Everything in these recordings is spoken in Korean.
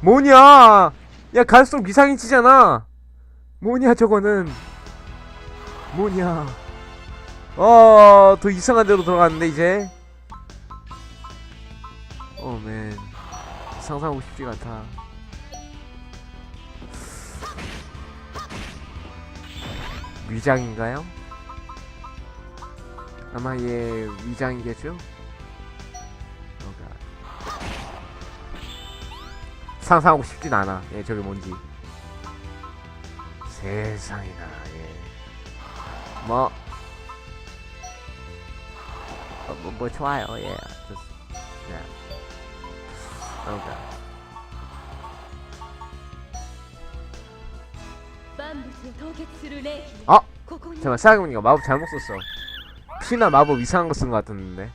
뭐냐? 야 갈수록 이상해지잖아. 뭐냐 저거는? 뭐냐? 어더 이상한 데로 들어갔는데 이제? 어맨. 상상하고 싶지가 않다. 위장인가요? 아마 얘 위장이겠죠? 상상하고 싶진 않아. 예, 저게 뭔지. 세상이나, 예. 뭐. 어, 뭐, 뭐, 좋아요, 예. 좋습 예. 그러니까. 아! 잠깐 생각해보니까 마법 잘못 썼어. 피나 마법 이상한 거 쓴 거 같았는데.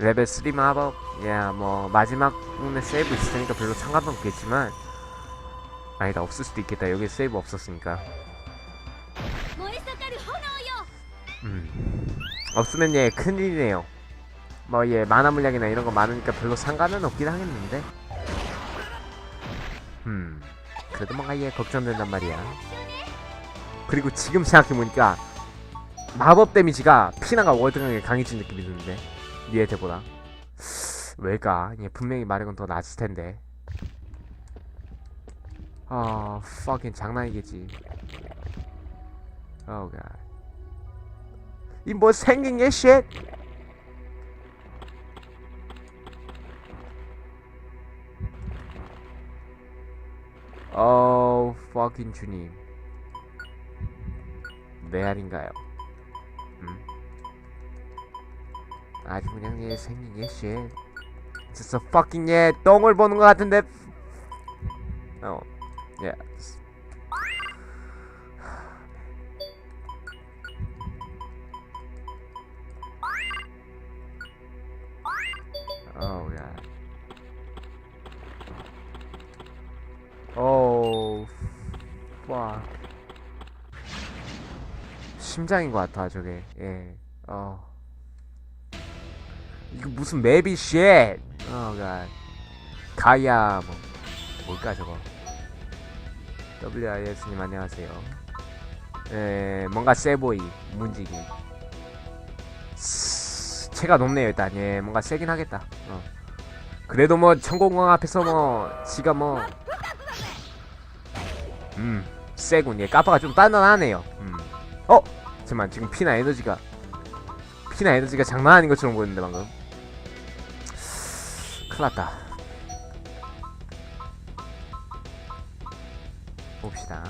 레벨 3 마법. 예뭐 마지막에 세이브 있으니까 별로 상관은 없겠지만 아니다 없을 수도 있겠다. 여기 세이브 없었으니까. 음. 없으면 예 큰일이네요. 뭐 예 만화 물량이나 이런 거 많으니까 별로 상관은 없긴 하겠는데. 음. 그래도 뭔가 예 걱정된단 말이야. 그리고 지금 생각해보니까 마법 데미지가 피나가 월등하게 강해진 느낌이 드는데. 니에테보다. 왜일까? 얘 분명히 마력은 더 낮을 텐데. 아 fucking 장난이겠지. Oh god. 이뭐 생긴 게 shit? 어 fucking 주님. 메아린가요? 아주 그냥 얘 생긴 게 shit 진짜 fucking 얘 똥을 보는 것 같은데 어 예. Oh god. Fuck. 심장인 것 같아 저게. 예. 어. 이거 무슨 맵이 쉣. Oh god. 가야 뭐 뭘까 저거. WIS님 안녕하세요. 예, 뭔가 세보이 문지기. 스- 체가 높네요 일단. 예, 뭔가 세긴 하겠다. 어. 그래도 뭐 천공광 앞에서 뭐 지가 뭐 음, 세군. 예, 까파가 좀 단단하네요. 음. 어, 잠만 지금 피나 에너지가 피나 에너지가 장난 아닌 것처럼 보였는데 방금. 큰일났다. 봅시다.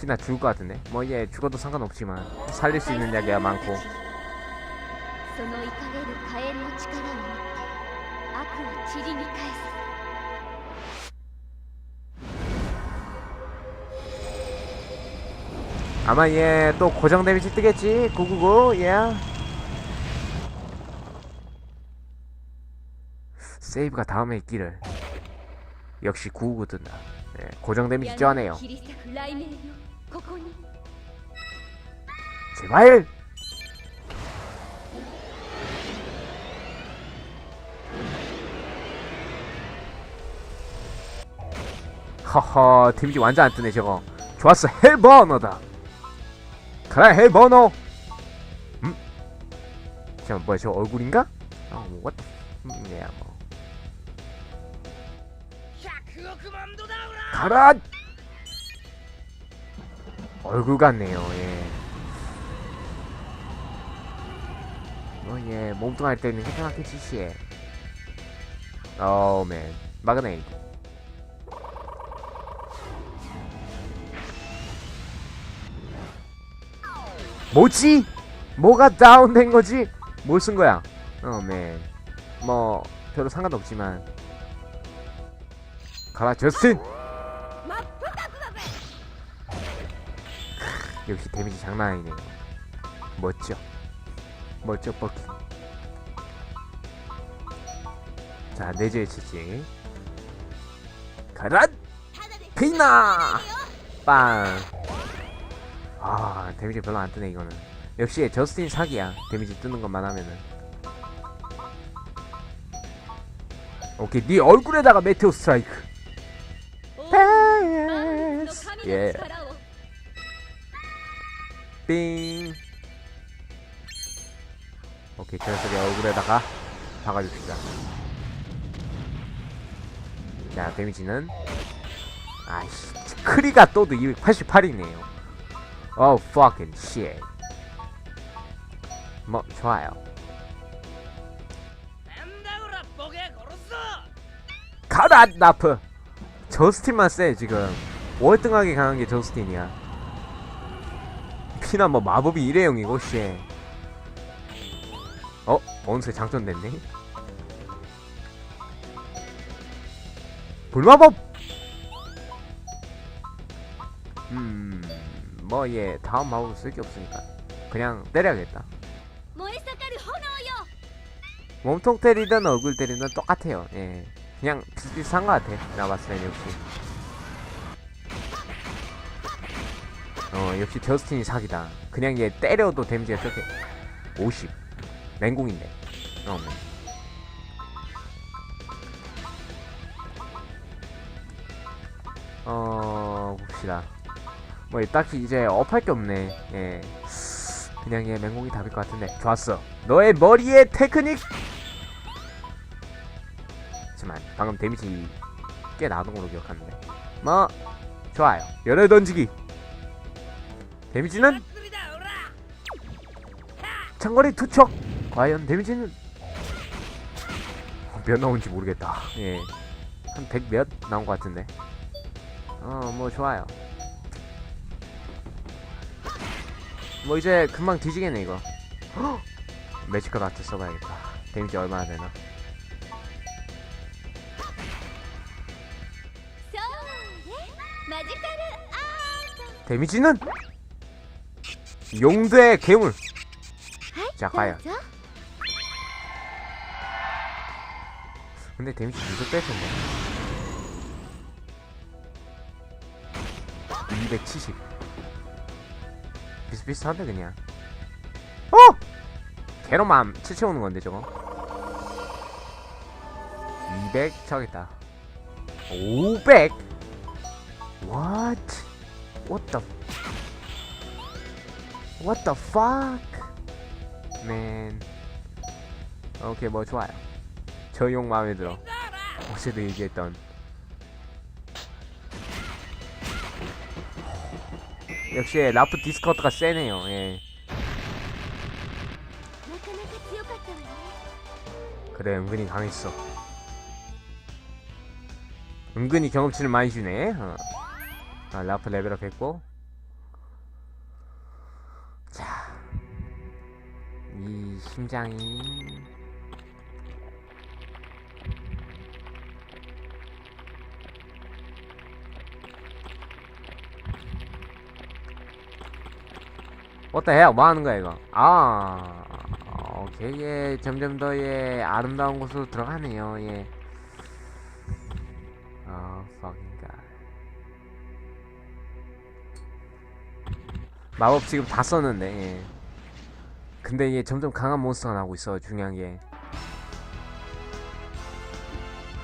피나 죽을 것 같은데? 뭐 얘 죽어도 상관없지만 살릴 수 있는 약이야 많고. 아마 얘 또 고정 데미지 뜨겠지? 999 예. y 세이브가 다음에 있기를 역시 구우거든 네, 고정 데미지 쩌네요 제발 허허 데미지 완전 안 뜨네 저거 좋았어 헬버너다 가라 헬버너 음? 잠깐 뭐야 저 얼굴인가? 어, what? 음, yeah, 뭐. 가라 얼굴 같네요 예 어, 예, 몸뚱아리 때는 괜찮았겠지, 씨. 어우, 맨. 마그네이트. 뭐지? 뭐가 다운된 거지? 뭘 쓴 거야? 어, 맨. 뭐, 별로 상관없지만. 가라, 저스틴! 역시 데미지 장난 아니네요 멋져. 멋져 버키. 자 내조의 치지 가라! 피나! 빵아 데미지 별로 안 뜨네 이거는. 역시 저스틴 사기야 데미지 뜨는 것만 하면은. 오케이 네 얼굴에다가 메테오 스트라이크. 예 yeah. 삥 오케이 저 녀석의 얼굴에다가 박아줍시다. 자 데미지는? 아이씨 크리가 또도 288이네요. 어우 fucking shit. 뭐 좋아요. 가라 나프. 저스틴만 쎄 지금. 월등하게 강한 게 저스틴이야 피나 뭐 마법이 일회용이고 씨. 어? 어느새 장전됐네? 불마법! 음... 뭐예 다음 마법은 쓸게 없으니까. 그냥 때려야겠다. 몸통 때리든 얼굴 때리든 똑같아요. 예 그냥 비슷한 것 같아. 나 봤을 때 역시. 어, 역시 저스틴이 사기다. 그냥 얘 때려도 데미지가 저렇게 50. 맹공인데. 어, 네. 어, 봅시다. 뭐, 딱히 이제 업할 게 없네. 예. 그냥 얘 맹공이 답일 것 같은데. 좋았어. 너의 머리의 테크닉! 잠시만, 방금 데미지 꽤 나오는 걸로 기억하는데. 뭐, 좋아요. 열을 던지기. 데미지는 창거리 투척. 과연 데미지는 몇 나온지 모르겠다. 예. 한 100 몇 나온 것 같은데. 어뭐 좋아요. 뭐 이제 금방 뒤지겠네 이거. 매직과 마트 써봐야겠다. 데미지 얼마나 되나. 네? 아, 데미지는 용대 괴물. 아, 자 과연. 그렇죠? 근데 데미지 계속 뺄텐데 270 비슷비슷한데 그냥. 어! 개로만 치쳐오는 건데 저거. 200 저기다. 500 What? What the What the fuck? Man. 오케이, 뭐 좋아요. 저 용 마음에 들어. 어제도 얘기했던. 역시 라프 디스커트가 세네요. 예. 그래, 은근히 강했어. 은근히 경험치를 많이 주네. 어. 아, 라프 레벨업 했고. 이 심장이 어때 해? 뭐 하는 거야 이거? 아, 오케이 예 점점 더 예 아름다운 곳으로 들어가네요 예. 아, fucking god. 마법 지금 다 썼는데 예. 근데 이게 점점 강한 몬스터가 나오고 있어 중요한 게.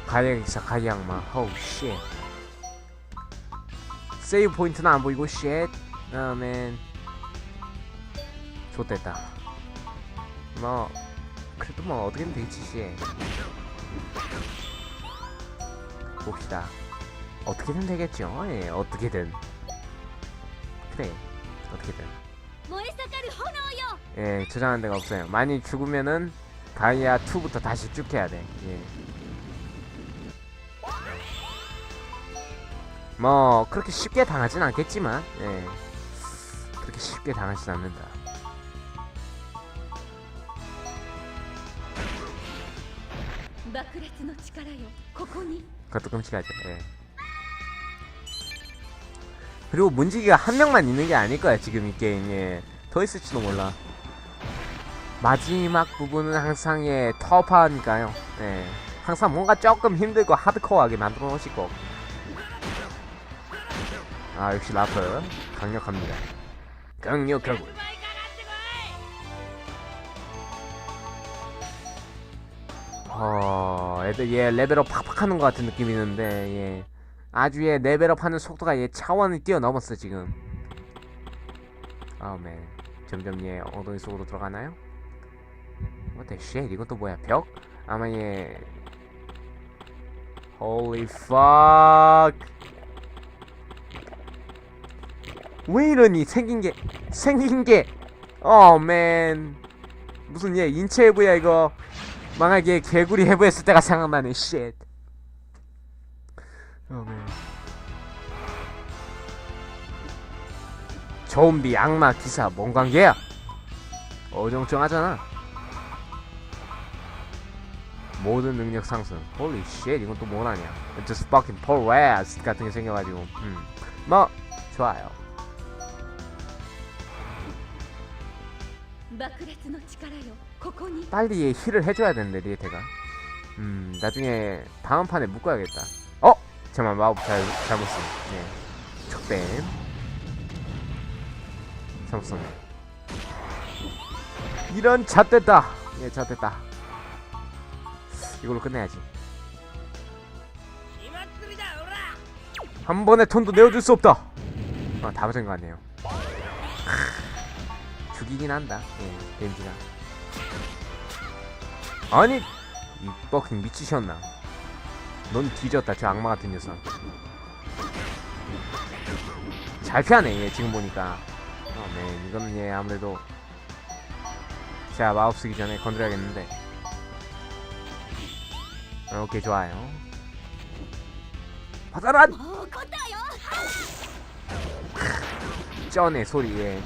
가야기사 가야악마 허우 쉣 세이브 포인트는 안 보이고 쉣 다음엔 좋됐다. 뭐 그래도 뭐 어떻게든 되겠지 씨 봅시다. 어떻게든 되겠죠? 예 어떻게든. 그래 어떻게든. 예, 저장하는 데가 없어요. 많이 죽으면은 가이아 2부터 다시 쭉 해야 돼. 예. 뭐 그렇게 쉽게 당하진 않겠지만, 예. 그렇게 쉽게 당하진 않는다. 그것도 끔찍하죠. 예. 그리고 문지기가 한 명만 있는 게 아닐 거야 지금 이 게임. 예. 더 있을지도 몰라. 마지막 부분은 항상 예 터프하니까요. 예. 항상 뭔가 조금 힘들고 하드코어하게 만들어 놓으실 거. 아 역시 라프 강력합니다. 강력하고. 어, 애들 얘 레벨업 팍팍 하는 것 같은 느낌이 드는데, 예. 아주 얘 레벨업 하는 속도가 얘 차원을 뛰어넘었어, 지금. 아맨. 점점 얘 엉덩이 속으로 들어가나요? What the shit? 또 뭐야? 벽? 아마 얘. Holy fuck. 왜 이러니? 생긴 게, 생긴 게. 어, 맨. 무슨 얘 인체 해부야, 이거. 망하게 개구리 해부했을 때가 생각나네, shit. 어, 맨. 좀비 악마 기사 뭔 관계야? 어정쩡하잖아. 모든 능력 상승. 홀리 쉣 이건 또 뭐라냐. Just fucking Paul West 같은 게 생겨가지고. 음. 뭐 좋아요. 빨리 힐을 해줘야 되는데 리에테가. 음 나중에 다음 판에 묶어야겠다. 어 잠만 마법 잘 잘못 쓴. 네. 적댐. 잘못 썼네. 이런 잣됐다. 예 잣됐다. 이걸로 끝내야지. 한 번에 톤도 내어줄 수 없다. 아, 다 맞은 것 같네요. 크, 죽이긴 한다. 예, 데미지가. 아니 이 버킹 미치셨나 넌 뒤졌다 저 악마 같은 녀석 잘 피하네 얘 지금 보니까 어네 이거는 얘 아무래도 자 마법 쓰기 전에 건드려야겠는데 이렇게 좋아요. 바다라 쩌네 소리에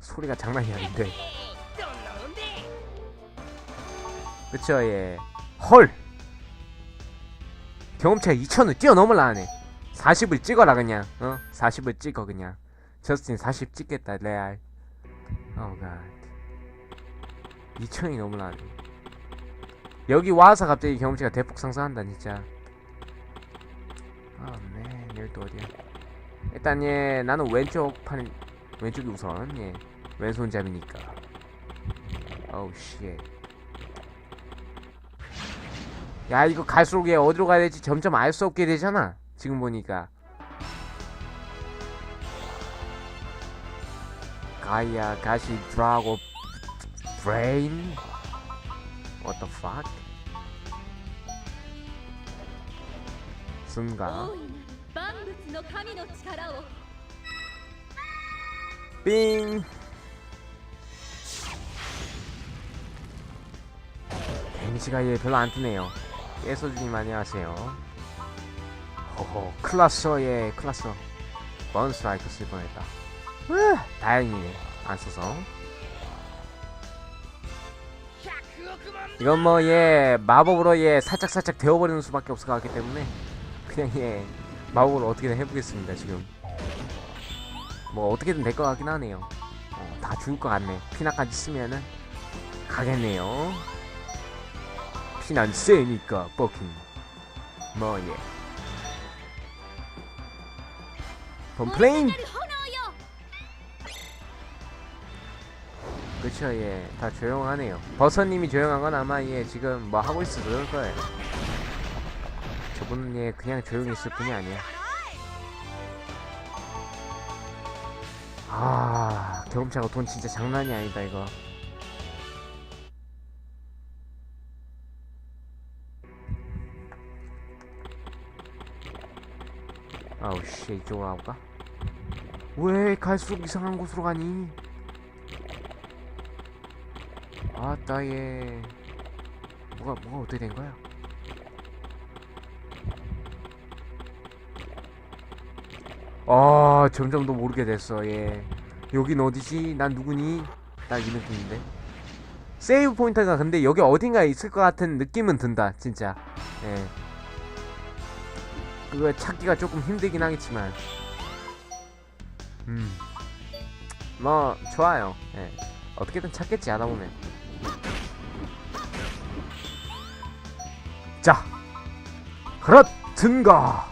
소리가 장난이 아닌데. 그쵸 예헐! 경험치가 2천을 뛰어넘을라 하네 40을 찍어라 그냥. 어? 40을 찍어 그냥. 저스틴 40 찍겠다 레알. 어, 오갓. oh 2천이 넘을라 하네. 여기 와서 갑자기 경험치가 대폭 상승한다 진짜. 아맨 여기 또 어디야? 일단 예 나는 왼쪽 판 왼쪽이 우선 예. 왼손잡이니까. 어우 쉣야 이거 갈수록 얘 어디로 가야 될지 점점 알 수 없게 되잖아 지금 보니까. 가이아 가시 드라고 브레인 What the fuck? 순간. 빙. 데미지가 얘 별로 안 뜨네요. 깨소주님 안녕하세요. 호호 클라서 예 클라서 번스라이크 쓸 뻔했다. 으, 다행이네. 안 써서. 이건 뭐얘 마법으로 얘 살짝 살짝 데워버리는 수밖에 없을 것 같기 때문에 그냥 얘 마법으로 어떻게든 해보겠습니다 지금. 뭐 어떻게든 될 것 같긴 하네요. 어, 다 죽을 것 같네. 피나까지 쓰면은 가겠네요. 피난 세니까 버킹 뭐예. 컴플레인 그쵸 예다 조용하네요. 버섯님이 조용한 건 아마 예 지금 뭐 하고 있어서 그럴 거예요. 저분은 예 그냥 조용히 있을 뿐이 아니야 아 경험차가 돈 진짜 장난이 아니다 이거. 아우 씨 이쪽으로 가볼까? 왜 갈수록 이상한 곳으로 가니? 아따 얘. 뭐가 뭐가 어떻게 된 거야? 아 점점 더 모르게 됐어 얘. 여긴 어디지? 난 누구니? 딱 이 느낌인데. 세이브 포인트가 근데 여기 어딘가에 있을 것 같은 느낌은 든다 진짜. 예. 그거 찾기가 조금 힘들긴 하겠지만. 음뭐 좋아요. 예. 어떻게든 찾겠지 하다 보면 자, 그렇든가.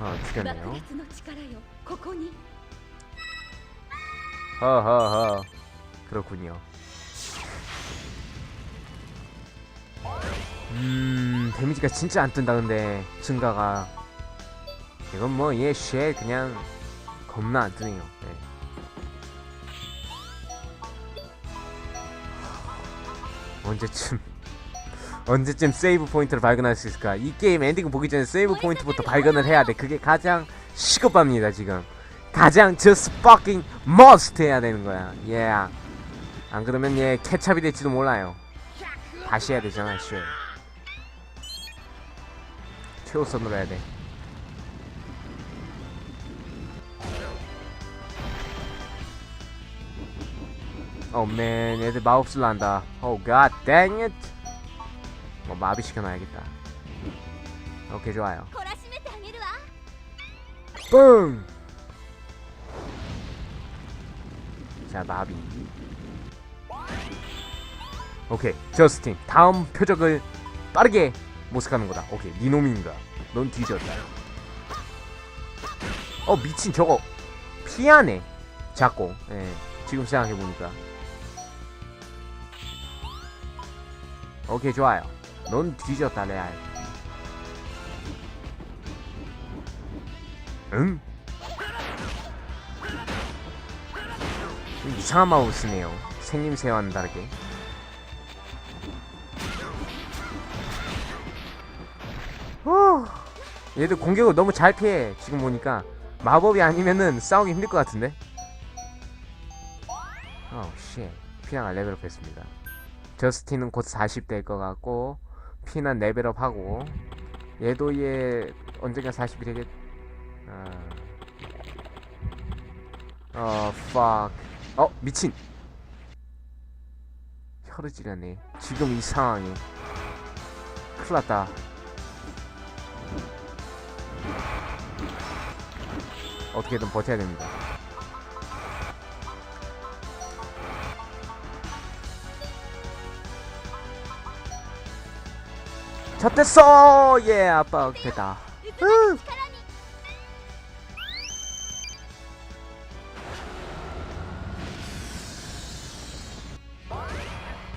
아, 죽였네요. 하하하. 그렇군요. 음, 데미지가 진짜 안 뜬다, 근데. 증가가. 이건 뭐, 예, 쉐, 그냥, 겁나 안 뜨네요. 네. 언제쯤 언제쯤 세이브 포인트를 발견할 수 있을까? 이 게임 엔딩 보기 전에 세이브 포인트부터 발견을 해야 돼. 그게 가장 시급합니다 지금. 가장 just fucking must 해야 되는 거야. Yeah. 안 그러면 얘 케찹이 될지도 몰라요. 다시 해야 되잖아 씨 최우선으로 해야 돼 Oh man, 애들 마법술 난다. Oh god dang it. 뭐 마비 시켜놔야겠다. 오케이 좋아요. 뿡! 자 마비. 오케이 저스틴 다음 표적을 빠르게 모색하는 거다. 오케이 니놈인가? 넌 뒤졌다. 어 미친 저거 피하네. 자꾸. 예. 지금 생각해 보니까. 오케이, 좋아요. 넌 뒤졌다, 레알. 응? 좀 이상한 마법을 쓰네요. 생김새와는 다르게. 후, 얘들 공격을 너무 잘 피해. 지금 보니까 마법이 아니면은 싸우기 힘들 것 같은데. 어, 쉣. 피나가 레벨업 했습니다. 저스틴은 곧 40 될 것 같고 피나 레벨업 하고 얘도 얘 언젠가 40이 되겠. 아. 어, fuck. 어, 미친. 찌르네. 지금 이 상황에. 큰일 났다. 어떻게든 버텨야 됩니다. 잡됐어! 예, 아빠 어깨다.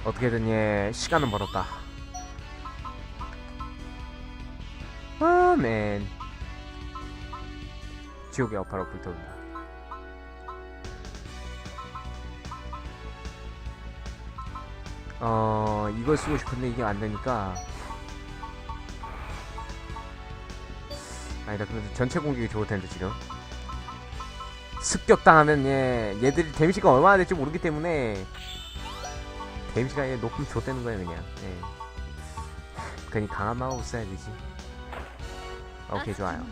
어떻게든 예, 시간은 벌었다. 아, 맨. 지옥의 여파로 불태운다. 어, 이걸 쓰고 싶은데 이게 안 되니까 아니다 근데 전체 공격이 좋을 텐데 지금. 습격당하면 예 얘들이 데미지가 얼마나 될지 모르기 때문에 데미지가 예, 높으면 좋다는 거예요 그냥. 예. 괜히 강한 마법 써야 되지. 오케이 좋아요.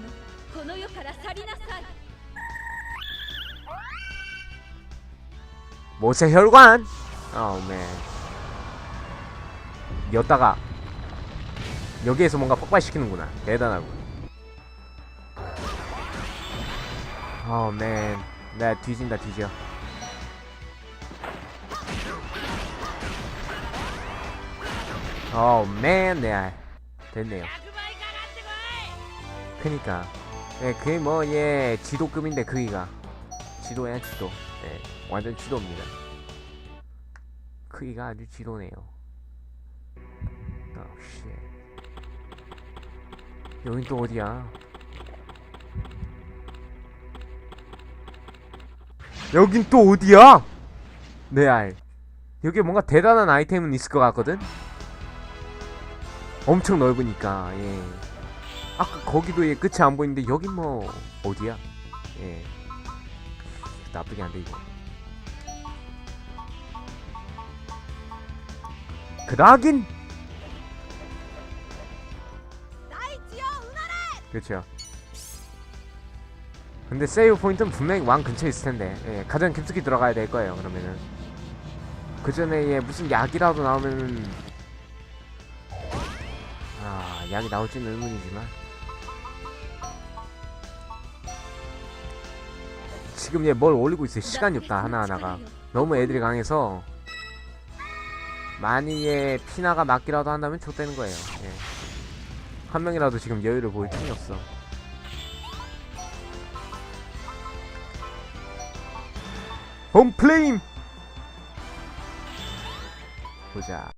모세 혈관! 어맨. 여다가 여기에서 뭔가 폭발시키는구나. 대단하구나 어맨 나 뒤진다 뒤져. 어맨 네 됐네요. 그니까. 예, 그게 뭐예 지도급인데 크기가. 지도야 지도. 예, 완전 지도입니다. 크기가 아주 지도네요. 아 씨. 여긴 또 어디야 여긴 또 어디야? 네 알. 여기 뭔가 대단한 아이템은 있을 것 같거든? 엄청 넓으니까, 예. 아까 거기도 예, 끝이 안 보이는데, 여긴 뭐, 어디야? 예. 나쁘게 안 돼, 이거. 그다긴! 그쵸. 그렇죠. 근데 세이브 포인트는 분명히 왕 근처에 있을 텐데. 예, 가장 깊숙이 들어가야 될 거예요 그러면은. 그 전에 예, 무슨 약이라도 나오면은. 아 약이 나올지는 의문이지만. 지금 얘 뭘 올리고 있어요? 시간이 없다 하나하나가. 너무 애들이 강해서. 만약에 예, 피나가 맞기라도 한다면 좆되는 거예요. 예. 한 명이라도 지금 여유를 보일 틈이 없어 홈플레임. 보자